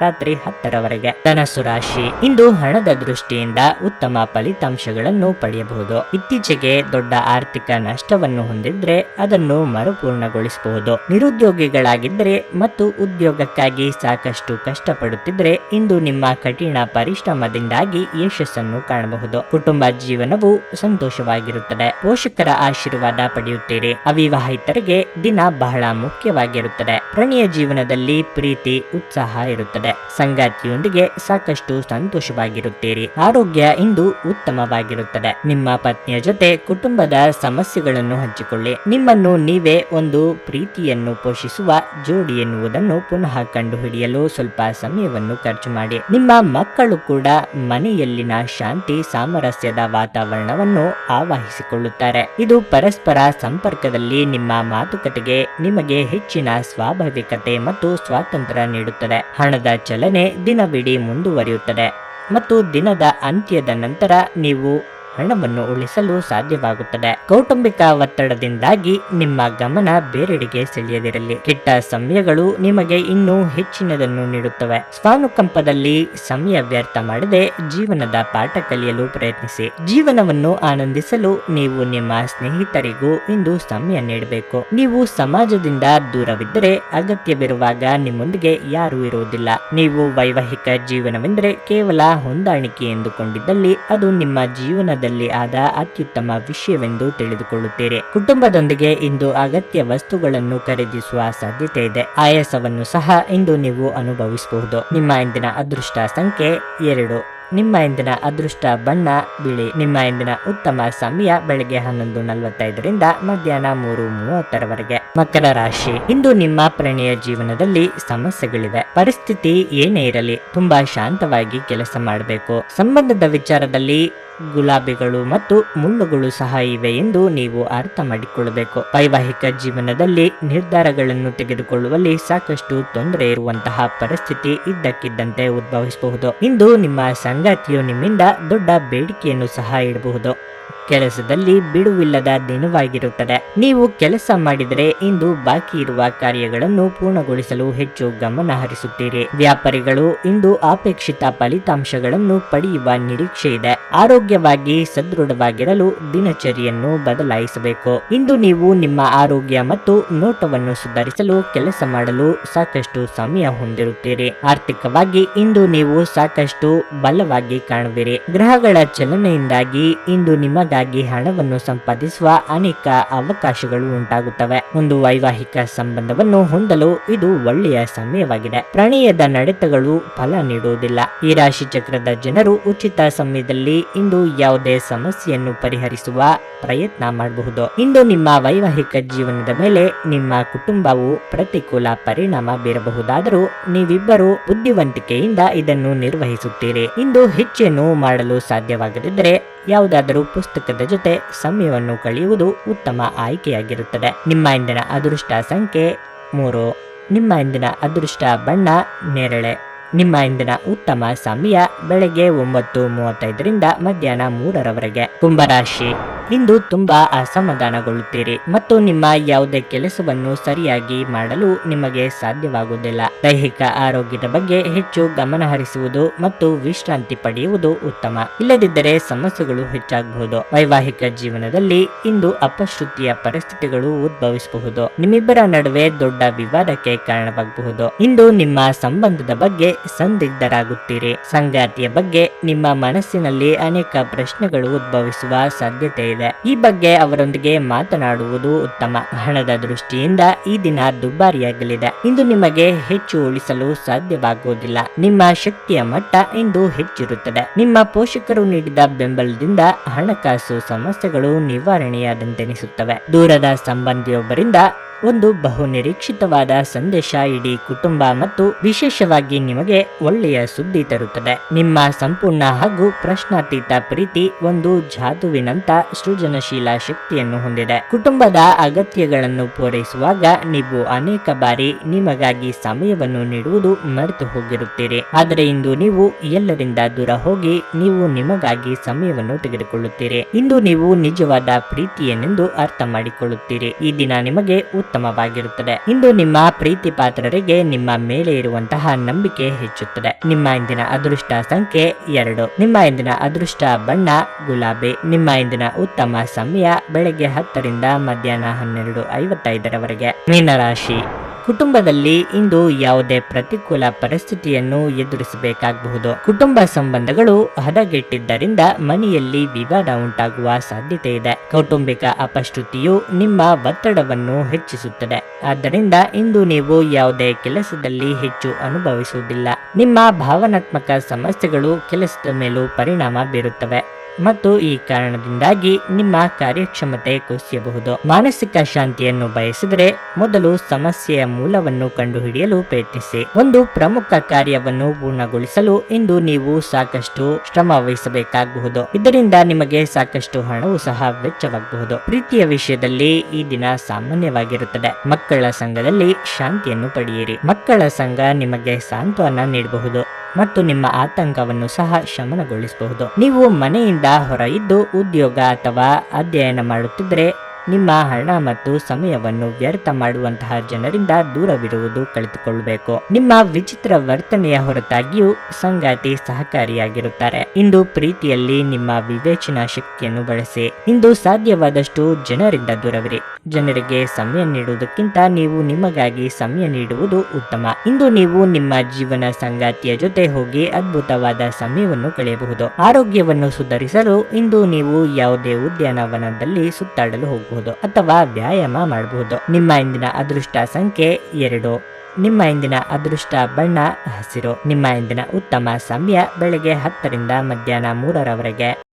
S1: ರಾತ್ರಿ ಹತ್ತರವರೆಗೆ. ಧನಸ್ಸು ರಾಶಿ. ಇಂದು ಹಣದ ದೃಷ್ಟಿಯಿಂದ ಉತ್ತಮ ಫಲಿತಾಂಶಗಳನ್ನು ಪಡೆಯಬಹುದು. ಇತ್ತೀಚೆಗೆ ದೊಡ್ಡ ಆರ್ಥಿಕ ನಷ್ಟವನ್ನು ಹೊಂದಿದ್ರೆ ಅದನ್ನು ಮರುಪೂರ್ಣಗೊಳಿಸಬಹುದು. ನಿರುದ್ಯೋಗಿಗಳಾಗಿದ್ದರೆ ಮತ್ತು ಉದ್ಯೋಗಕ್ಕಾಗಿ ಸಾಕಷ್ಟು ಕಷ್ಟಪಡುತ್ತಿದ್ರೆ ಇಂದು ನಿಮ್ಮ ಕಠಿಣ ಪರಿಶ್ರಮದಿಂದಾಗಿ ಯಶಸ್ಸನ್ನು ಕಾಣಬಹುದು. ಕುಟುಂಬ ಜೀವನವು ಸಂತೋಷವಾಗಿರುತ್ತದೆ. ಪೋಷಕರ ಆಶೀರ್ವಾದ ಪಡೆಯುತ್ತೀರಿ. ಅವಿವಾಹಿತರಿಗೆ ದಿನ ಬಹಳ ಮುಖ್ಯವಾಗಿರುತ್ತದೆ. ಪ್ರಣಯ ಜೀವನದಲ್ಲಿ ಪ್ರೀತಿ, ಉತ್ಸಾಹ ಇರುತ್ತದೆ. ಸಂಗಾತಿಯೊಂದಿಗೆ ಸಾಕಷ್ಟು ಸಂತೋಷವಾಗಿರುತ್ತೀರಿ. ಆರೋಗ್ಯ ಇಂದು ಉತ್ತಮವಾಗಿರುತ್ತದೆ. ನಿಮ್ಮ ಪತ್ನಿಯ ಜೊತೆ ಕುಟುಂಬದ ಸಮಸ್ಯೆಗಳನ್ನು ಹಂಚಿಕೊಳ್ಳಿ. ನಿಮ್ಮನ್ನು ನೀವೇ ಒಂದು ಪ್ರೀತಿಯನ್ನು ಪೋಷಿಸುವ ಜೋಡಿ ಎನ್ನುವುದನ್ನು ಪುನಃ ಕಂಡುಹಿಡಿಯಲು ಸ್ವಲ್ಪ ಸಮಯವನ್ನು ಖರ್ಚು ಮಾಡಿ. ನಿಮ್ಮ ಮಕ್ಕಳು ಕೂಡ ಮನೆಯಲ್ಲಿನ ಶಾಂತಿ, ಸಾಮರಸ್ಯದ ವಾತಾವರಣವನ್ನು ಆವಾಹಿಸಿಕೊಳ್ಳುತ್ತಾರೆ. ಇದು ಪರಸ್ಪರ ಸಂಪರ್ಕದಲ್ಲಿ ನಿಮ್ಮ ಮಾತುಕತೆಗೆ ನಿಮಗೆ ಹೆಚ್ಚಿನ ಸ್ವಾಭಾವಿಕತೆ ಮತ್ತು ಸ್ವಾತಂತ್ರ್ಯ ನೀಡುತ್ತದೆ. ಹಣದ ಚಲನೆ ದಿನವಿಡೀ ಮುಂದುವರಿಯುತ್ತದೆ. ಮತ್ತು ದಿನದ ಅಂತ್ಯದ ನಂತರ ನೀವು ಹಣವನ್ನು ಉಳಿಸಲು ಸಾಧ್ಯವಾಗುತ್ತದೆ. ಕೌಟುಂಬಿಕ ಒತ್ತಡದಿಂದಾಗಿ ನಿಮ್ಮ ಗಮನ ಬೇರೆಡೆಗೆ ಸೆಳೆಯದಿರಲಿ. ಕೆಟ್ಟ ಸಮಯಗಳು ನಿಮಗೆ ಇನ್ನೂ ಹೆಚ್ಚಿನದನ್ನು ನೀಡುತ್ತವೆ. ಸ್ವಾನುಕಂಪದಲ್ಲಿ ಸಮಯ ವ್ಯರ್ಥ ಮಾಡದೆ ಜೀವನದ ಪಾಠ ಕಲಿಯಲು ಪ್ರಯತ್ನಿಸಿ. ಜೀವನವನ್ನು ಆನಂದಿಸಲು ನೀವು ನಿಮ್ಮ ಸ್ನೇಹಿತರಿಗೂ ಇಂದು ಸಮಯ ನೀಡಬೇಕು. ನೀವು ಸಮಾಜದಿಂದ ದೂರವಿದ್ದರೆ ಅಗತ್ಯವಿರುವಾಗ ನಿಮ್ಮೊಂದಿಗೆ ಯಾರೂ ಇರುವುದಿಲ್ಲ. ನೀವು ವೈವಾಹಿಕ ಜೀವನವೆಂದರೆ ಕೇವಲ ಹೊಂದಾಣಿಕೆ ಎಂದುಕೊಂಡಿದ್ದಲ್ಲಿ ಅದು ನಿಮ್ಮ ಜೀವನದಲ್ಲಿ ಆದ ಅತ್ಯುತ್ತಮ ವಿಷಯವೆಂದು ತಿಳಿದುಕೊಳ್ಳುತ್ತೀರಿ. ಕುಟುಂಬದೊಂದಿಗೆ ಇಂದು ಅಗತ್ಯ ವಸ್ತುಗಳನ್ನು ಖರೀದಿಸುವ ಸಾಧ್ಯತೆ ಇದೆ. ಆಯಾಸವನ್ನು ಸಹ ಇಂದು ನೀವು ಅನುಭವಿಸಬಹುದು. ನಿಮ್ಮ ಇಂದಿನ ಅದೃಷ್ಟ ಸಂಖ್ಯೆ ಎರಡು. ನಿಮ್ಮ ಇಂದಿನ ಅದೃಷ್ಟ ಬಣ್ಣ ಬಿಳಿ. ನಿಮ್ಮ ಇಂದಿನ ಉತ್ತಮ ಸಮಯ ಬೆಳಗ್ಗೆ ಹನ್ನೊಂದು ನಲವತ್ತೈದರಿಂದ ಮಧ್ಯಾಹ್ನ ಮೂರು ಮೂವತ್ತರವರೆಗೆ. ಮಕರ ರಾಶಿ. ಇಂದು ನಿಮ್ಮ ಪ್ರಣಯ ಜೀವನದಲ್ಲಿ ಸಮಸ್ಯೆಗಳಿವೆ. ಪರಿಸ್ಥಿತಿ ಏನೇ ಇರಲಿ, ತುಂಬಾ ಶಾಂತವಾಗಿ ಕೆಲಸ ಮಾಡಬೇಕು. ಸಂಬಂಧದ ವಿಚಾರದಲ್ಲಿ ಗುಲಾಬಿಗಳು ಮತ್ತು ಮುಳ್ಳುಗಳು ಸಹ ಇವೆ ಎಂದು ನೀವು ಅರ್ಥ ಮಾಡಿಕೊಳ್ಳಬೇಕು. ವೈವಾಹಿಕ ಜೀವನದಲ್ಲಿ ನಿರ್ಧಾರಗಳನ್ನು ತೆಗೆದುಕೊಳ್ಳುವಲ್ಲಿ ಸಾಕಷ್ಟು ತೊಂದರೆ ಇರುವಂತಹ ಪರಿಸ್ಥಿತಿ ಇದ್ದಕ್ಕಿದ್ದಂತೆ ಉದ್ಭವಿಸಬಹುದು. ಇಂದು ನಿಮ್ಮ ಸಂಗಾತಿಯು ನಿಮ್ಮಿಂದ ದೊಡ್ಡ ಬೇಡಿಕೆಯನ್ನು ಸಹ ಇಡಬಹುದು. ಕೆಲಸದಲ್ಲಿ ಬಿಡುವಿಲ್ಲದ ದಿನವಾಗಿರುತ್ತದೆ. ನೀವು ಕೆಲಸ ಮಾಡಿದರೆ ಇಂದು ಬಾಕಿ ಇರುವ ಕಾರ್ಯಗಳನ್ನು ಪೂರ್ಣಗೊಳಿಸಲು ಹೆಚ್ಚು ಗಮನ ಹರಿಸುತ್ತೀರಿ. ವ್ಯಾಪಾರಿಗಳು ಇಂದು ಅಪೇಕ್ಷಿತ ಫಲಿತಾಂಶಗಳನ್ನು ಪಡೆಯುವ ನಿರೀಕ್ಷೆ ಇದೆ ಆರೋಗ್ಯವಾಗಿ ಸದೃಢವಾಗಿರಲು ದಿನಚರಿಯನ್ನು ಬದಲಾಯಿಸಬೇಕು. ಇಂದು ನೀವು ನಿಮ್ಮ ಆರೋಗ್ಯ ಮತ್ತು ನೋಟವನ್ನು ಸುಧಾರಿಸಲು ಕೆಲಸ ಮಾಡಲು ಸಾಕಷ್ಟು ಸಮಯ ಹೊಂದಿರುತ್ತೀರಿ. ಆರ್ಥಿಕವಾಗಿ ಇಂದು ನೀವು ಸಾಕಷ್ಟು ಬಲವಾಗಿ ಕಾಣುವಿರಿ. ಗ್ರಹಗಳ ಚಲನೆಯಿಂದಾಗಿ ಇಂದು ನಿಮಗಾಗಿ ಹಣವನ್ನು ಸಂಪಾದಿಸುವ ಅನೇಕ ಅವಕಾಶಗಳು ಉಂಟಾಗುತ್ತವೆ. ಒಂದು ವೈವಾಹಿಕ ಸಂಬಂಧವನ್ನು ಹೊಂದಲು ಇದು ಒಳ್ಳೆಯ ಸಮಯವಾಗಿದೆ. ಪ್ರಣಯದ ನಡೆತಗಳು ಫಲ ನೀಡುವುದಿಲ್ಲ. ಈ ರಾಶಿ ಚಕ್ರದ ಜನರು ಉಚಿತ ಸಮಯದಲ್ಲಿ ಇಂದು ಯಾವುದೇ ಸಮಸ್ಯೆಯನ್ನು ಪರಿಹರಿಸುವ ಪ್ರಯತ್ನ ಮಾಡಬಹುದು. ಇಂದು ನಿಮ್ಮ ವೈವಾಹಿಕ ಜೀವನದ ಮೇಲೆ ನಿಮ್ಮ ಕುಟುಂಬವು ಪ್ರತಿಕೂಲ ಪರಿಣಾಮ ಬೀರಬಹುದಾದರೂ ನೀವಿಬ್ಬರು ಬುದ್ಧಿವಂತಿಕೆಯಿಂದ ಇದನ್ನು ನಿರ್ವಹಿಸುತ್ತೀರಿ. ಇಂದು ಹೆಚ್ಚೇನು ಮಾಡಲು ಸಾಧ್ಯವಾಗದಿದ್ದರೆ ಯಾವುದಾದರೂ ಪುಸ್ತಕದ ಜೊತೆ ಸಮಯವನ್ನು ಕಳೆಯುವುದು ಉತ್ತಮ ಆಯ್ಕೆಯಾಗಿರುತ್ತದೆ. ನಿಮ್ಮ ಇಂದಿನ ಅದೃಷ್ಟ ಸಂಖ್ಯೆ ಮೂರು. ನಿಮ್ಮ ಇಂದಿನ ಅದೃಷ್ಟ ಬಣ್ಣ ನೇರಳೆ. ನಿಮ್ಮ ಇಂದಿನ ಉತ್ತಮ ಸಮಯ ಬೆಳಗ್ಗೆ ಒಂಬತ್ತು ಮೂವತ್ತೈದರಿಂದ ಮಧ್ಯಾಹ್ನ ಮೂರರವರೆಗೆ. ಕುಂಭರಾಶಿ, ಇಂದು ತುಂಬಾ ಅಸಮಾಧಾನಗೊಳ್ಳುತ್ತೀರಿ ಮತ್ತು ನಿಮ್ಮ ಯಾವುದೇ ಕೆಲಸವನ್ನು ಸರಿಯಾಗಿ ಮಾಡಲು ನಿಮಗೆ ಸಾಧ್ಯವಾಗುವುದಿಲ್ಲ. ದೈಹಿಕ ಆರೋಗ್ಯದ ಬಗ್ಗೆ ಹೆಚ್ಚು ಗಮನ ಹರಿಸುವುದು ಮತ್ತು ವಿಶ್ರಾಂತಿ ಪಡೆಯುವುದು ಉತ್ತಮ. ಇಲ್ಲದಿದ್ದರೆ ಸಮಸ್ಯೆಗಳು ಹೆಚ್ಚಾಗಬಹುದು. ವೈವಾಹಿಕ ಜೀವನದಲ್ಲಿ ಇಂದು ಅಪಶ್ರುತಿಯ ಪರಿಸ್ಥಿತಿಗಳು ಉದ್ಭವಿಸಬಹುದು. ನಿಮ್ಮಿಬ್ಬರ ನಡುವೆ ದೊಡ್ಡ ವಿವಾದಕ್ಕೆ ಕಾರಣವಾಗಬಹುದು. ಇಂದು ನಿಮ್ಮ ಸಂಬಂಧದ ಬಗ್ಗೆ ಸಂದಿಗ್ಧರಾಗುತ್ತೀರಿ. ಸಂಗಾತಿಯ ಬಗ್ಗೆ ನಿಮ್ಮ ಮನಸ್ಸಿನಲ್ಲಿ ಅನೇಕ ಪ್ರಶ್ನೆಗಳು ಉದ್ಭವಿಸುವ ಸಾಧ್ಯತೆ ಇದೆ. ಈ ಬಗ್ಗೆ ಅವರೊಂದಿಗೆ ಮಾತನಾಡುವುದು ಉತ್ತಮ. ಹಣದ ದೃಷ್ಟಿಯಿಂದ ಈ ದಿನ ದುಬಾರಿಯಾಗಲಿದೆ. ಇಂದು ನಿಮಗೆ ಹೆಚ್ಚು ಉಳಿಸಲು ಸಾಧ್ಯವಾಗುವುದಿಲ್ಲ. ನಿಮ್ಮ ಶಕ್ತಿಯ ಮಟ್ಟ ಇಂದು ಹೆಚ್ಚಿರುತ್ತದೆ. ನಿಮ್ಮ ಪೋಷಕರು ನೀಡಿದ ಬೆಂಬಲದಿಂದ ಹಣಕಾಸು ಸಮಸ್ಯೆಗಳು ನಿವಾರಣೆಯಾದಂತೆನಿಸುತ್ತವೆ. ದೂರದ ಸಂಬಂಧಿಯೊಬ್ಬರಿಂದ ಒಂದು ಬಹು ನಿರೀಕ್ಷಿತವಾದ ಸಂದೇಶ ಇಡೀ ಕುಟುಂಬ ಮತ್ತು ವಿಶೇಷವಾಗಿ ನಿಮಗೆ ಒಳ್ಳೆಯ ಸುದ್ದಿ ತರುತ್ತದೆ. ನಿಮ್ಮ ಸಂಪೂರ್ಣ ಹಾಗೂ ಪ್ರಶ್ನಾತೀತ ಪ್ರೀತಿ ಒಂದು ಜಾದುವಿನಂತ ಸೃಜನಶೀಲ ಶಕ್ತಿಯನ್ನು ಹೊಂದಿದೆ. ಕುಟುಂಬದ ಅಗತ್ಯಗಳನ್ನು ಪೂರೈಸುವಾಗ ನೀವು ಅನೇಕ ಬಾರಿ ನಿಮಗಾಗಿ ಸಮಯವನ್ನು ನೀಡುವುದು ಮರೆತು ಹೋಗಿರುತ್ತೀರಿ. ಆದರೆ ಇಂದು ನೀವು ಎಲ್ಲರಿಂದ ದೂರ ಹೋಗಿ ನೀವು ನಿಮಗಾಗಿ ಸಮಯವನ್ನು ತೆಗೆದುಕೊಳ್ಳುತ್ತೀರಿ. ಇಂದು ನೀವು ನಿಜವಾದ ಪ್ರೀತಿಯನ್ನೆಂದು ಅರ್ಥ ಮಾಡಿಕೊಳ್ಳುತ್ತೀರಿ. ಈ ದಿನ ನಿಮಗೆ ಉತ್ತಮವಾಗಿರುತ್ತದೆ. ಇಂದು ನಿಮ್ಮ ಪ್ರೀತಿ ಪಾತ್ರರಿಗೆ ನಿಮ್ಮ ಮೇಲೆ ಇರುವಂತಹ ನಂಬಿಕೆ ಹೆಚ್ಚುತ್ತದೆ. ನಿಮ್ಮ ಇಂದಿನ ಅದೃಷ್ಟ ಸಂಖ್ಯೆ ಎರಡು. ನಿಮ್ಮ ಇಂದಿನ ಅದೃಷ್ಟ ಬಣ್ಣ, ಗುಲಾಬಿ. ನಿಮ್ಮ ಇಂದಿನ ಉತ್ತಮ ಸಮಯ ಬೆಳಗ್ಗೆ ಹತ್ತರಿಂದ ಮಧ್ಯಾಹ್ನ ಹನ್ನೆರಡು ಐವತ್ತೈದರವರೆಗೆ. ಮೀನರಾಶಿ. ಕುಟುಂಬದಲ್ಲಿ ಇಂದು ಯಾವುದೇ ಪ್ರತಿಕೂಲ ಪರಿಸ್ಥಿತಿಯನ್ನು ಎದುರಿಸಬೇಕಾಗಬಹುದು. ಕುಟುಂಬ ಸಂಬಂಧಗಳು ಹದಗೆಟ್ಟಿದ್ದರಿಂದ ಮನೆಯಲ್ಲಿ ವಿವಾದ ಉಂಟಾಗುವ ಸಾಧ್ಯತೆ ಇದೆ. ಕೌಟುಂಬಿಕ ಅಪಶ್ರುತಿಯು ನಿಮ್ಮ ಒತ್ತಡವನ್ನು ಹೆಚ್ಚಿಸುತ್ತದೆ. ಆದ್ದರಿಂದ ಇಂದು ನೀವು ಯಾವುದೇ ಕೆಲಸದಲ್ಲಿ ಹೆಚ್ಚು ಅನುಭವಿಸುವುದಿಲ್ಲ. ನಿಮ್ಮ ಭಾವನಾತ್ಮಕ ಸಮಸ್ಯೆಗಳು ಕೆಲಸದ ಮೇಲೂ ಪರಿಣಾಮ ಬೀರುತ್ತವೆ. ಮತ್ತು ಈ ಕಾರಣದಿಂದಾಗಿ ನಿಮ್ಮ ಕಾರ್ಯಕ್ಷಮತೆ ಕುಸಿಯಬಹುದು. ಮಾನಸಿಕ ಶಾಂತಿಯನ್ನು ಬಯಸಿದರೆ ಮೊದಲು ಸಮಸ್ಯೆಯ ಮೂಲವನ್ನು ಕಂಡುಹಿಡಿಯಲು ಪ್ರಯತ್ನಿಸಿ. ಒಂದು ಪ್ರಮುಖ ಕಾರ್ಯವನ್ನು ಪೂರ್ಣಗೊಳಿಸಲು ಇಂದು ನೀವು ಸಾಕಷ್ಟು ಶ್ರಮ ವಹಿಸಬೇಕಾಗಬಹುದು. ಇದರಿಂದ ನಿಮಗೆ ಸಾಕಷ್ಟು ಹಣವು ಸಹ ವೆಚ್ಚವಾಗಬಹುದು. ಪ್ರೀತಿಯ ವಿಷಯದಲ್ಲಿ ಈ ದಿನ ಸಾಮಾನ್ಯವಾಗಿರುತ್ತದೆ. ಮಕ್ಕಳ ಸಂಘದಲ್ಲಿ ಶಾಂತಿಯನ್ನು ಪಡೆಯಿರಿ. ಮಕ್ಕಳ ಸಂಘ ನಿಮಗೆ ಸಾಂತ್ವನ ನೀಡಬಹುದು. ಮತ್ತು ನಿಮ್ಮ ಆತಂಕವನ್ನು ಸಹ ಶಮನಗೊಳಿಸಬಹುದು. ನೀವು ಮನೆಯಿಂದ ಹೊರ ಉದ್ಯೋಗ ಅಥವಾ ಅಧ್ಯಯನ ಮಾಡುತ್ತಿದ್ದರೆ ನಿಮ್ಮ ಹಣ ಮತ್ತು ಸಮಯವನ್ನು ವ್ಯರ್ಥ ಮಾಡುವಂತಹ ಜನರಿಂದ ದೂರವಿರುವುದು ಕಲಿತುಕೊಳ್ಳಬೇಕು ನಿಮ್ಮ ವಿಚಿತ್ರ ವರ್ತನೆಯ ಹೊರತಾಗಿಯೂ ಸಂಗಾತಿ ಸಹಕಾರಿಯಾಗಿರುತ್ತಾರೆ. ಇಂದು ಪ್ರೀತಿಯಲ್ಲಿ ನಿಮ್ಮ ವಿವೇಚನಾ ಶಕ್ತಿಯನ್ನು ಬಳಸಿ. ಇಂದು ಸಾಧ್ಯವಾದಷ್ಟು ಜನರಿಂದ ದೂರವಿರಿ. ಜನರಿಗೆ ಸಮಯ ನೀಡುವುದಕ್ಕಿಂತ ನೀವು ನಿಮಗಾಗಿ ಸಮಯ ನೀಡುವುದು ಉತ್ತಮ. ಇಂದು ನೀವು ನಿಮ್ಮ ಜೀವನ ಸಂಗಾತಿಯ ಜೊತೆ ಹೋಗಿ ಅದ್ಭುತವಾದ ಸಮಯವನ್ನು ಕಳೆಯಬಹುದು. ಆರೋಗ್ಯವನ್ನು ಸುಧಾರಿಸಲು ಇಂದು ನೀವು ಯಾವುದೇ ಉದ್ಯಾನವನದಲ್ಲಿ ಸುತ್ತಾಡಲು ಹೋಗಬಹುದು ಅಥವಾ ವ್ಯಾಯಾಮ ಮಾಡಬಹುದು. ನಿಮ್ಮ ಇಂದಿನ ಅದೃಷ್ಟ ಸಂಖ್ಯೆ ಎರಡು. ನಿಮ್ಮ ಇಂದಿನ ಅದೃಷ್ಟ ಬಣ್ಣ ಹಸಿರು. ನಿಮ್ಮ ಇಂದಿನ ಉತ್ತಮ ಸಮಯ ಬೆಳಗ್ಗೆ ಹತ್ತರಿಂದ ಮಧ್ಯಾಹ್ನ ಮೂರರವರೆಗೆ.